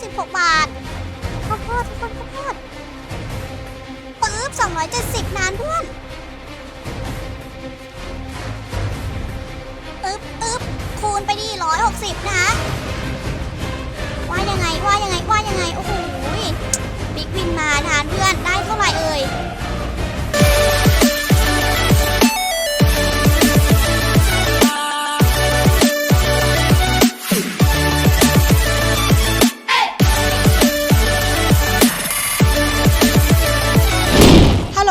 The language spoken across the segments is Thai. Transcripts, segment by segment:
96 บาทข้าวโพดทุกคนข้าวโพดปึ๊บ270 นานเพื่อนปึ๊บปึ๊บคูณไปดิ160นะคะว่ายังไงว่ายังไงว่ายังไง โอ้โหบิ๊กวินมาทานเพื่อนได้เท่าไหร่เอ่ย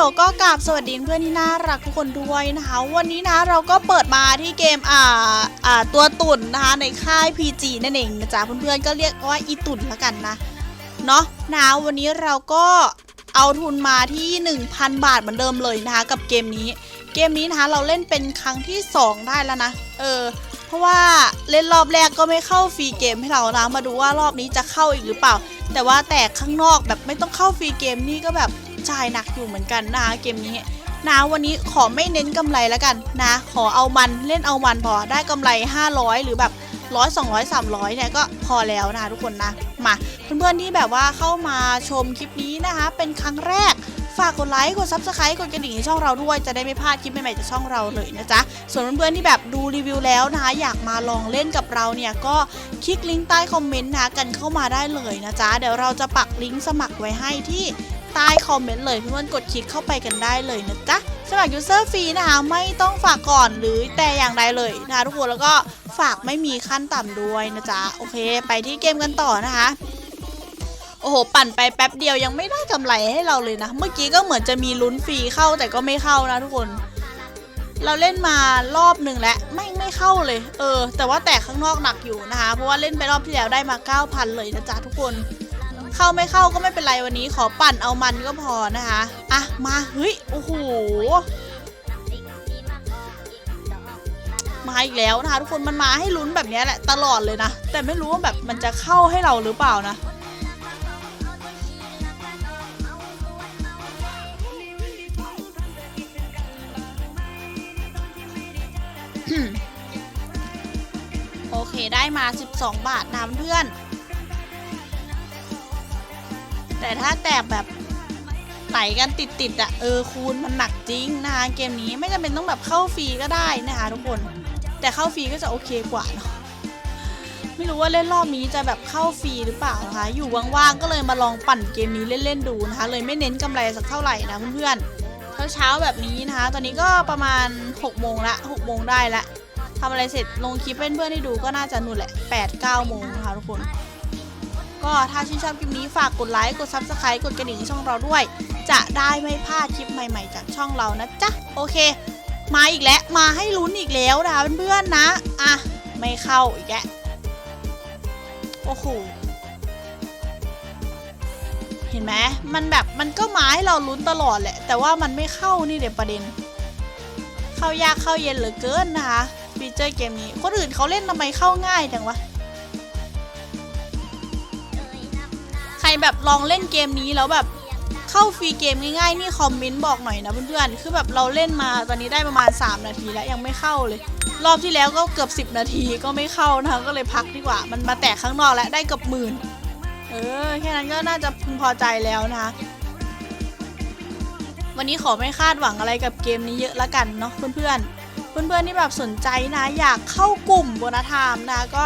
ก็กราบสวัสดีเพื่อนที่น่ารักทุกคนด้วยนะคะ วันนี้นะเราก็เปิดมาที่เกมอ่าอ่าตัวตุ่นนะคะในค่าย PG นั่นเองนะจ๊ะเพื่อนๆก็เรียกว่าอีตุ่นละกันนะเนาะนะวันนี้เราก็เอาทุนมาที่ 1,000 บาทเหมือนเดิมเลยนะคะกับเกมนี้ เกมนี้นะคะเราเล่นเป็นครั้งที่ 2 ได้แล้วนะเออเพราะว่าเล่นรอบแรกก็ไม่เข้าฟรีเกมให้เรานะมาดูว่ารอบนี้จะเข้าอีกหรือเปล่า แต่ว่าแต่ข้างนอกแบบไม่ต้องเข้าฟรีเกมนี่ก็แบบ จ่ายหนักอยู่เหมือนกันนะคะเกมนี้นะวันนี้ขอไม่เน้นกำไรแล้วกันนะ ขอเอามันเล่นเอามันพอได้กำไร 500 หรือแบบร้อยสองร้อยสามร้อยเนี่ยก็พอแล้วนะทุกคนนะมาเพื่อนๆที่แบบว่าเข้ามาชมคลิปนี้นะคะ เป็นครั้งแรกฝากกดไลค์กด Subscribe กดกระดิ่งให้ช่องเราด้วยจะได้ไม่พลาดคลิปใหม่ๆจากช่องเราเลยนะจ๊ะส่วนเพื่อนๆที่แบบดูรีวิวแล้วนะคะอยากมาลองเล่นกับเราเนี่ยก็คลิกลิงก์ใต้คอมเมนต์นะกันเข้ามาได้เลยนะจ๊ะเดี๋ยวเราจะปักลิงก์สมัครไว้ให้ที่ ใต้คอมเมนต์เลยเพื่อนๆกดคลิกเข้าไปกันได้เลยนะจ๊ะสมัครยูเซอร์ฟรีนะคะไม่ต้องฝากก่อนหรือแต่อย่างใดเลยนะคะทุกคนแล้วก็ฝากไม่มีขั้นต่ำด้วยนะจ๊ะโอเค ไปที่เกมกันต่อนะคะโอ้โห ปั่นไปแป๊บเดียวยังไม่ได้กำไรให้เราเลยนะ เมื่อกี้ก็เหมือนจะมีลุ้นฟรีเข้าแต่ก็ไม่เข้านะทุกคน เราเล่นมารอบหนึ่งแล้วไม่ไม่เข้าเลย เออ แต่ว่าแตกข้างนอกหนักอยู่นะคะ เพราะว่าเล่นไปรอบที่แล้วได้มา 9,000 เลยนะจ๊ะทุกคน เข้าไม่เข้าก็ไม่เป็นไรวันนี้ ขอปั่นเอามันก็พอนะคะ อะ มาเฮ้ยโอ้โหมาอีกแล้วนะคะทุกคนมันมาให้ลุ้นแบบนี้แหละตลอดเลยนะ แต่ไม่รู้ว่าแบบมันจะเข้าให้เราหรือเปล่านะโอเคได้มา 12 บาทนะเพื่อน แต่ถ้าแตกแบบไหลกันติดๆอะเออคูณมันหนักจริงนะคะเกมนี้ไม่จำเป็นต้องแบบเข้าฟรีก็ได้นะคะทุกคน แต่เข้าฟรีก็จะโอเคกว่าเนาะไม่รู้ว่าเล่นรอบนี้จะแบบเข้าฟรีหรือเปล่านะคะอยู่ว่างๆก็เลยมาลองปั่นเกมนี้เล่นๆดูนะคะเลยไม่เน้นกำไรสักเท่าไหร่นะเพื่อนๆเช้าๆแบบนี้นะคะ ตอนนี้ก็ประมาณ6โมงละ6โมงได้ละทำอะไรเสร็จลงคลิปเพื่อนๆให้ดูก็น่าจะนู่นแหละ8 9โมงนะคะทุกคน ก็ถ้าชื่นชอบคลิปนี้ฝากกดไลค์กด Subscribe กดกระดิ่งให้ช่องเราด้วย จะได้ไม่พลาดคลิปใหม่ๆ จากช่องเรานะจ๊ะโอเค มาอีกแล้วมาให้ลุ้นอีกแล้วนะคะเพื่อนๆนะอะไม่เข้าอีกแล้วโอ้โหเห็นไหมมันแบบมันก็มาให้เราลุ้นตลอดแหละ แต่ว่ามันไม่เข้านี่เดี๋ยวประเด็น เข้ายากเข้าเย็นเหลือเกินนะคะฟีเจอร์เกมนี้ คนอื่นเขาเล่นทำไมเข้าง่ายจังวะ แบบลองเล่นเกมนี้แล้วแบบเข้าฟรีเกมง่ายๆ นี่คอมเมนต์บอกหน่อยนะเพื่อนๆ คือแบบเราเล่นมาตอนนี้ได้ประมาณ 3 นาทีแล้วยังไม่เข้าเลย รอบที่แล้วก็เกือบ 10 นาทีก็ไม่เข้านะคะก็เลยพักดีกว่า มันมาแตกข้างนอกแล้วได้เกือบหมื่น เออ แค่นั้นก็น่าจะพึงพอใจแล้วนะคะวันนี้ขอไม่คาดหวังอะไรกับเกมนี้เยอะละกันเนาะเพื่อนๆ เพื่อนๆที่แบบสนใจนะอยากเข้ากลุ่มโบนาทามนะก็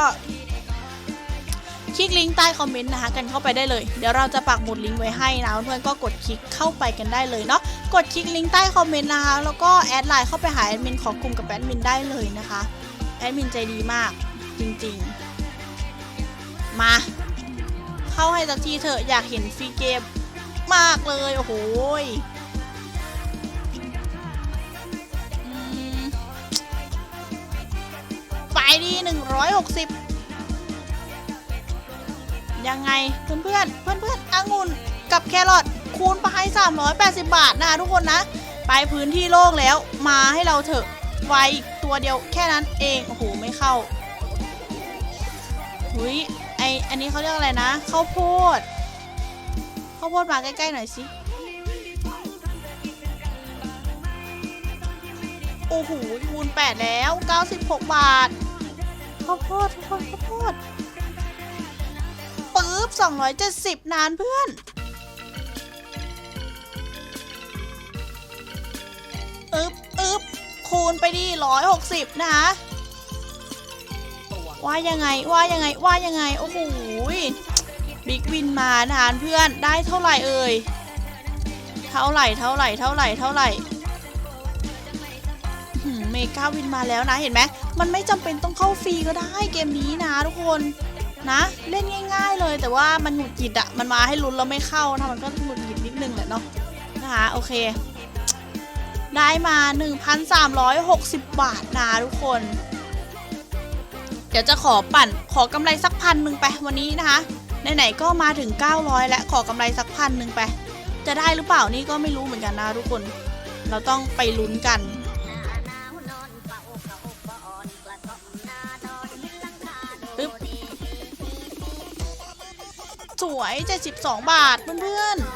คลิกลิงก์ใต้คอมเมนต์นะคะกันเข้าไปได้เลย เดี๋ยวเราจะปักหมุดลิงก์ไว้ให้นะเพื่อนก็กดคลิกเข้าไปกันได้เลยเนาะกดคลิกลิงก์ใต้คอมเมนต์นะคะแล้วก็แอดไลน์เข้าไปหาแอดมินของกลุ่มกับแอดมินได้เลยนะคะแอดมินใจดีมากจริงๆ มา เข้าให้สักทีเถอะอยากเห็นฟรีเกมมากเลยโอ้โหไปดีหนึ่งร้อ ยังไงเพื่อนเพื่อนเพื่อนเพื่อนองุ่นกับแครอทคูณไปสามร้อยแปดสิบบาทนะคะทุกคนนะ ไปพื้นที่โล่งแล้วมาให้เราเถอะไวอีกตัวเดียวแค่นั้นเอง โอ้โห ไม่เข้าหุยไออันนี้เขาเรียกอะไรนะข้าวโพดข้าวโพดมาใกล้ๆหน่อยสิ โอ้โหคูณ8แล้ว 96 บาทข้าวโพดทุกคนข้าวโพด ปึ๊บ270 นานเพื่อน อึบอึบคูณไปดิ160 นะคะว่ายังไงว่ายังไงว่ายังไง โอ้โหบิ๊กวินมาทานเพื่อนได้เท่าไหร่เอ่ย เท่าไหร่เท่าไหร่เท่าไหร่เท่าไหร่หืมเมกาวินมาแล้วนะเห็นไหมมันไม่จำเป็นต้องเข้าฟรีก็ได้เกมนี้นะทุกคน นะ เล่นง่าย ๆ เลย แต่ว่ามันหงุดหงิดอะมันมาให้ลุ้นแล้วไม่เข้านะมันก็หงุดหงิดนิดนึงแหละเนาะนะคะโอเค ได้มา 1,360 บาทนะทุกคน เดี๋ยวจะขอปั่นขอกำไรสักพันหนึ่งไปวันนี้นะคะไหนๆก็มาถึง 900 แล้วขอกำไรสักพันหนึ่งไป จะได้หรือเปล่านี่ก็ไม่รู้เหมือนกันนะทุกคน เราต้องไปลุ้นกัน วย 72 บาท เพื่อนๆ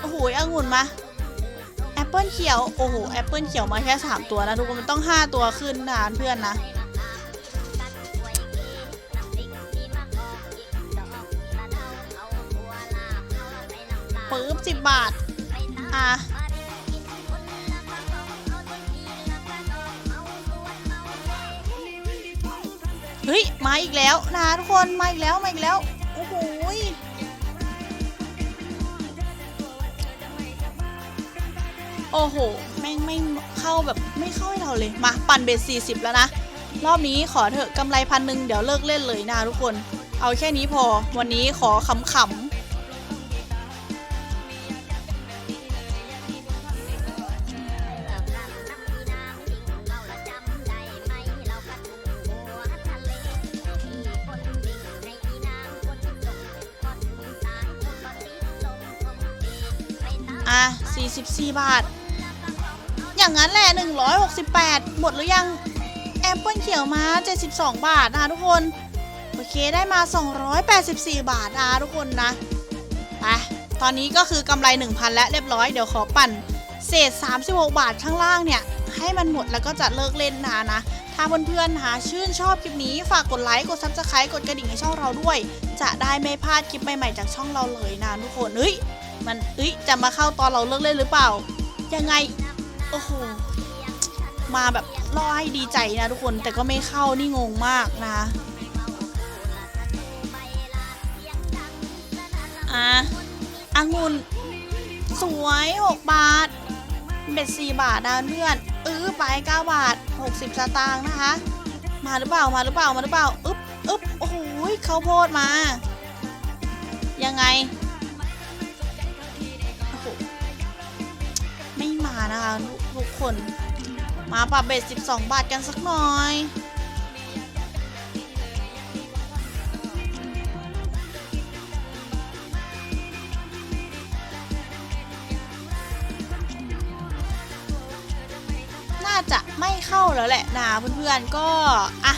โอ้โหองุ่นมาแอปเปิลเขียว โอ้โห แอปเปิลเขียวมาแค่ 3 ตัวนะ ทุกคน มันต้อง 5 ตัวขึ้นนะเพื่อนนะปึ๊บสิบบาท อะ เฮ้ยมาอีกแล้วนะทุกคนมาอีกแล้วมาอีกแล้วโอ้โหยโอ้โหแม่งไม่เข้าแบบไม่เข้าให้เราเลยมาปั่นเบส40แล้วนะรอบนี้ขอเถอะกำไรพันหนึ่งเดี๋ยวเลิกเล่นเลยนะทุกคน เอาแค่นี้พอวันนี้ขอขำๆ อะ 44 บาท อย่างนั้นแหละ 168 หมดหรือยัง แอปเปิลเขียวมา 72 บาทนะทุกคน โอเคได้มา 284 บาทนะทุกคนนะ ไป ตอนนี้ก็คือกำไร 1,000 แล้วเรียบร้อย เดี๋ยวขอปั่น เศษ 36 บาทข้างล่างเนี่ย ให้มันหมดแล้วก็จะเลิกเล่นนะนะถ้าเพื่อนๆนะคะชื่นชอบคลิปนี้ฝากกดไลค์ กดซับสไครต์กดกระดิ่งให้ช่องเราด้วย จะได้ไม่พลาดคลิปใหม่ๆจากช่องเราเลยนะทุกคนเฮ้ย มันเอ้ยจะมาเข้าตอนเราเลิกเล่นหรือเปล่า ยังไง โอ้โห มาแบบล่อให้ดีใจนะทุกคน แต่ก็ไม่เข้านี่งงมากนะอะองุ่นสวย6บาท เบ็ด4บาทนะเพื่อนอื้อไป9บาท 60สตางค์นะคะ มาหรือเปล่า มาหรือเปล่า มาหรือเปล่า อึ๊บอึ๊บโอ้โหข้าโพดมา ยังไง ไม่มานะคะทุกคน มาปรับเบส12 บาทกันสักหน่อยน่าจะไม่เข้าแล้วแหละนะเพื่อนๆก็อะ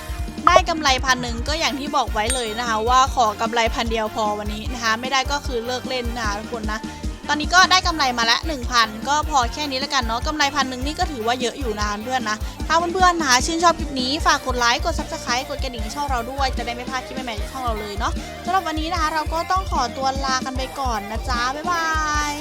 ได้กำไรพันหนึ่งก็อย่างที่บอกไว้เลยนะคะ ว่าขอกำไรพันเดียวพอวันนี้นะคะ ไม่ได้ก็คือเลิกเล่นนะคะทุกคนนะ ตอนนี้ก็ได้กำไรมาละ1,000 ก็พอแค่นี้แล้วกันเนาะกำไรพันหนึ่งนี่ก็ถือว่าเยอะอยู่นะเพื่อนนะ ถ้าเพื่อนๆนะคะชื่นชอบคลิปนี้ฝากกดไลค์กด subscribe กดกระดิ่งช่องเราด้วย จะได้ไม่พลาดคลิปใหม่ๆจากช่องเราเลยเนาะสำหรับวันนี้นะคะเราก็ต้องขอตัวลากันไปก่อนนะจ๊ะบ๊ายบาย